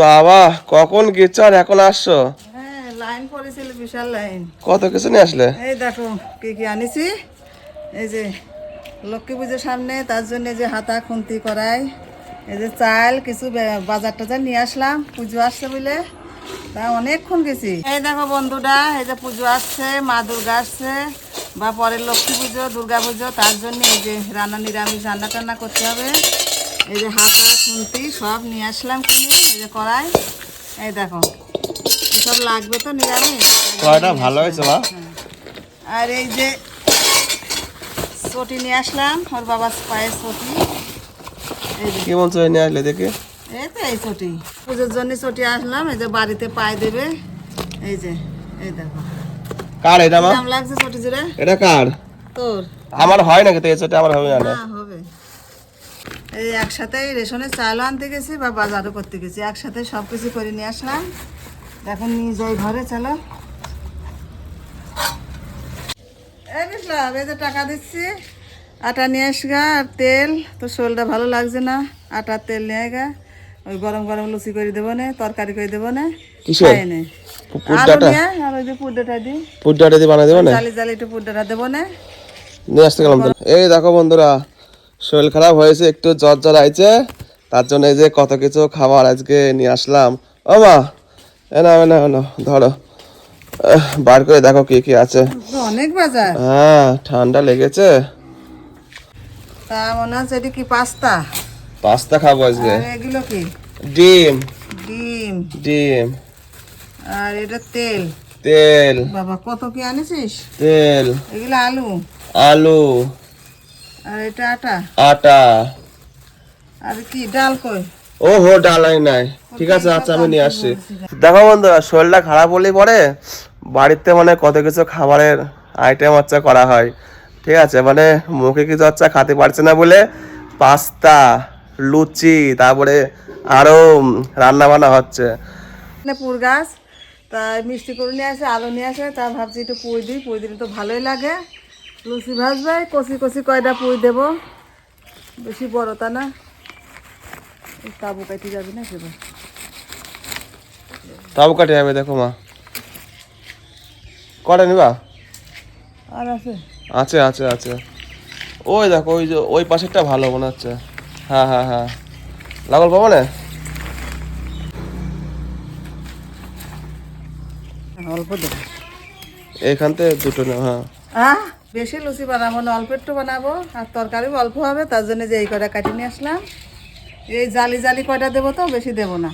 বাবা কখন গেছো আর এখন আসছো? হ্যাঁ লাইন পড়েছিল বিশাল লাইন কত কিছু নিয়ে আসলে? এই দেখো কি কি আনিছি? এই যে লক্ষ্মী পুজোর সামনে তার জন্য যে হাতা খুন্তি করাই এই যে চাল কিছু বাজার টাজার নিয়ে আসলাম পুজো আসছে বলে। তা অনেকক্ষণ গেছি। এই দেখো বন্ধুরা এই যে পুজো আসছে মা দুর্গা আসছে বা পরের লক্ষ্মী পুজো দুর্গা পুজো তার জন্য এই যে রান্না নিরামিষ রান্না টান্না করতে হবে। এই যে হাতা খুন্তি সব নিয়ে আসলাম কিনে এই যে কড়াই। এই দেখো সব লাগবে তো নিরামিষ। কয়টা ভালো হয়েছে মা। আর এই যে চটি নিয়ে আসলাম ওর বাবার পায়ের চটি। এই কি বলছো নিয়ে আসলে দেখি। এই তো এই চটি। পুজোর জন্য চটি আসলাম এই যে বাড়িতে পায়ে দেবে। এই যে এই দেখো। কার এটা মা? লাগছে চটি জুড়ে? এটা কার? তোর। আমার হয় নাকি তো এই সেটা আমার হবে না হবে। এই একসাথে চালও আনতে গেছি বা বাজারও করতে গেছি। একসাথে সব কিছু করে নিয়ে আসলাম। এখন নিয়ে যাই ঘরে চলো। এই বিপ্লব এই যে টাকা দিচ্ছি। আটা নিয়ে আসগা আর তেল। তো শোলটা ভালো লাগছে না? আটার তেল নিয়ে গা। ওই গরম গরম লুচি করে দেবো না তরকারি করে দেবো না? খাই নে। আলু নিয়ে আর ওই যে পুড্ডাটা দিই। পুড্ডাটা দিয়ে বানাই দেবো না? জালি জালি একটু পুড্ডাটা দেবো না। নিয়ে আসতে গেলাম এই দেখো বন্ধুরা শরীর খারাপ হয়েছে একটু জ্বর জ্বর আইছে তার জন্য এই যে কত কিছু খাবার আজকে নিয়ে আসলাম। ও মা এ না এ না এ ধরো। বার করে দেখো কি কি আছে। অনেক বাজার। হ্যাঁ ঠান্ডা লেগেছে। তা মনে হচ্ছে এটি কি পাস্তা? পাস্তা খাব আজকে। এগুলো কি? ডিম। ডিম। ডিম। আর এটা তেল। তেল। বাবা কত কি আনিছিস? তেল। এগুলো আলু। আলু। আর এটা আটা? আটা। আর কি ডাল কই? ও হো ডালাই নাই। ঠিক আছে আচ্ছা আমি নিয়ে আসছি। দেখো বন্ধুরা শরীরটা খারাপ হলেই পরে বাড়িতে মানে কত কিছু খাবারের আইটেম হচ্ছে করা হয়। ঠিক আছে মানে মুখে কিছু হচ্ছে খেতে পারছে না বলে পাস্তা লুচি তারপরে আরও রান্না বান্না হচ্ছে। পুর গাছ তা মিষ্টি করে নিয়ে আসে আলু নিয়ে আসে তা ভাবছি একটু পুই দিই পুই দিলে তো ভালোই লাগে। লুচি ভাজবে কষি কষি কয়টা পুই দেবো। বেশি বড় তা না। তাবু কাটি যাবি না সেবার তাও কাটে যাবে দেখো মা। কটা নিবা? আর আছে। আছে আছে আছে। ওই দেখো ওই যে ওই পাশেরটা ভালো মনে হচ্ছে। হ্যাঁ হ্যাঁ হ্যাঁ। লাগল পাবো না অল্প দেবো। এইখান থেকে দুটো নেও হ্যাঁ। আহ বেশি লুচি বানাবো না অল্প একটু বানাবো। আর তরকারিও অল্প হবে তার জন্য যে এই কটা কাটিয়ে নিয়ে আসলাম। এই জালি জালি কয়টা দেবো তো বেশি দেবো না।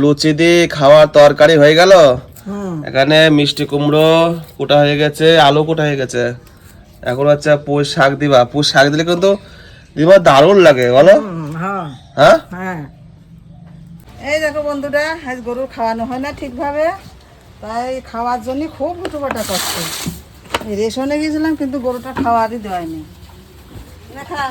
লুচি দিয়ে খাওয়ার তরকারি হয়ে গেল? এখানে মিষ্টি কুমড়ো কোটা হয়ে গেছে আলু কোটা হয়ে গেছে। এখন হচ্ছে পুষ শাক দিবা। পুষ শাক দিলে কিন্তু দিবা দারুণ লাগে বলো? হ্যাঁ। হ্যাঁ? হ্যাঁ। এই দেখো বন্ধুরা আজ গরুর খাওয়ানো হয় না ঠিকভাবে। তাই খাওয়ার জন্য খুব হুটোপাটা করছে রেশনে গিয়েছিলাম কিন্তু গরুটা খাওয়ারই দেওয়ায়নি দেখা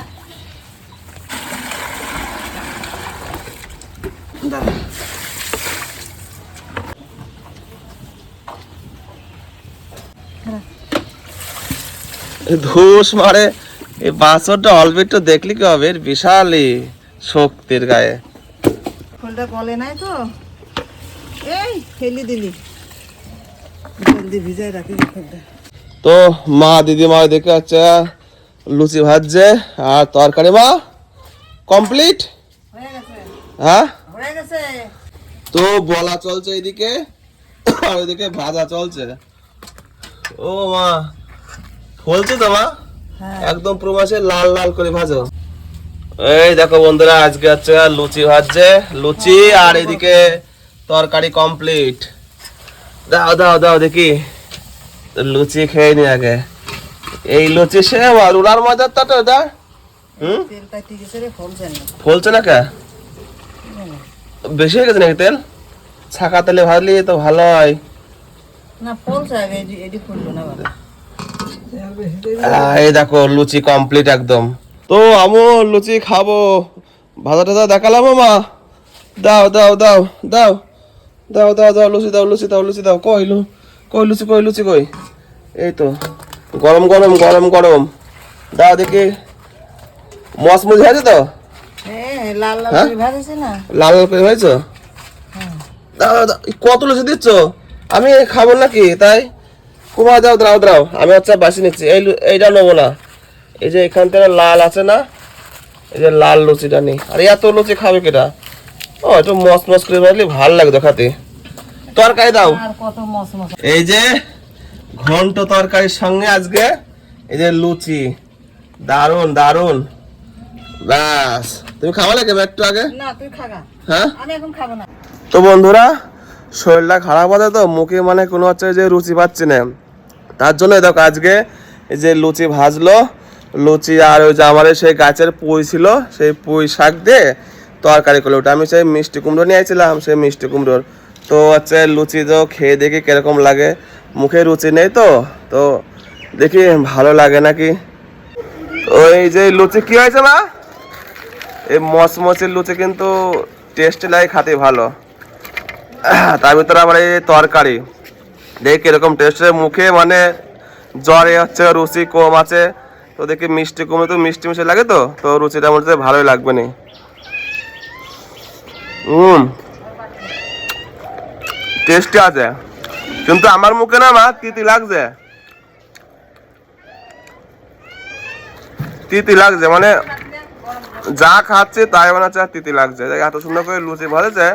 ধুস মারে এই বাছরটা অল্প একটু দেখলি কি হবে এর বিশালই শক্তির গায়ে। ফুলটা গলে নাই তো? এই ফেলি দিলি। ভিজাই রাখি ফুলটা তো মা দিদিমা দেখে হচ্ছে লুচি ভাজছে আর তরকারি মা কমপ্লিট হ্যাঁ তো বলা চলছে এদিকে আর ওইদিকে ভাজা চলছে। ও মা ফলছে তো মা? হ্যাঁ। একদম পুরো মাসে লাল লাল করে ভাজো। এই দেখো বন্ধুরা আজকে হচ্ছে লুচি ভাজছে। লুচি আর এদিকে তরকারি কমপ্লিট দাও দাও দাও দেখি। লুচি খেয়ে নি আগে। এই লুচি সে আর মজার তো হুম? আছে রে ফলছে না। কে? বেশি হয়ে গেছে নাকি তেল? ছাকা তেলে ভাজলে তো ভালো হয় এই দেখো লুচি কমপ্লিট একদম। তো আমু লুচি খাব। ভাজা টাজা দেখালাম মা দাও দাও দাও দাও। দাও দাও দাও লুচি দাও লুচি দাও লুচি দাও। কই লু কই লুচি কই লুচি কই? এই তো। গরম গরম গরম গরম। দাও দেখি। মসমুজি আছে তো? হ্যাঁ লাল লাল হ্যাঁ? করে লাল লাল করে হয়েছো? দাও, দাও, কত লুচি দিচ্ছ? আমি খাব নাকি? তাই? কুমা দাও দাও দাও। আমি হচ্ছে বাসি নিচ্ছি। এই এইটা নেব না। এই যে এখান থেকে লাল আছে না? এই যে লাল লুচিটা নি। আর এত লুচি খাবে কেটা ও একটু মস মস করে বাজলে ভালো লাগতো খাতে। তরকারি দাও। এই যে ঘন্ট তরকারির সঙ্গে আজকে এই যে লুচি। দারুণ দারুণ ব্যাস। তুমি খাওয়া লাগে একটু আগে? হ্যাঁ? তো বন্ধুরা শরীরটা খারাপ আছে তো মুখে মানে কোনো হচ্ছে যে রুচি পাচ্ছি না। তার জন্য দেখো আজকে এই যে লুচি ভাজলো। লুচি আর ওই যে আমার সেই গাছের পুঁই ছিল সেই পুঁই শাক দিয়ে তরকারি করল। ওটা আমি সেই মিষ্টি কুমড়ো নিয়ে আসছিলাম সেই মিষ্টি কুমড়োর। তো হচ্ছে লুচি তো খেয়ে দেখি কীরকম লাগে। মুখে রুচি নেই তো তো দেখি ভালো লাগে নাকি। ওই যে লুচি কি হয়েছে মা? এই মচমচের লুচি কিন্তু টেস্ট লাগে, খাতে ভালো। তার ভিতরে আবার এই তরকারি। দেখি কীরকম টেস্ট মুখে মানে জ্বরে হচ্ছে, রুচি কম আছে। তো দেখি মিষ্টি কমে তো মিষ্টি মিষ্টি লাগে তো তো রুচিটা মধ্যে ভালোই লাগবে নি। টেস্টি আছে। কিন্তু আমার মুখে না মা, তিতি লাগছে। তিতি লাগছে মানে যা খাচ্ছে তাই মানে হচ্ছে তিতি লাগছে। এত সুন্দর করে লুচি ভরেছে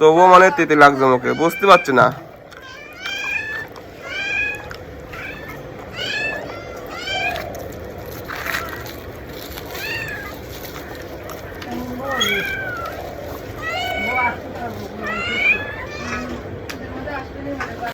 তবুও মানে তিতি লাগছে মুখে, বুঝতে পারছি না।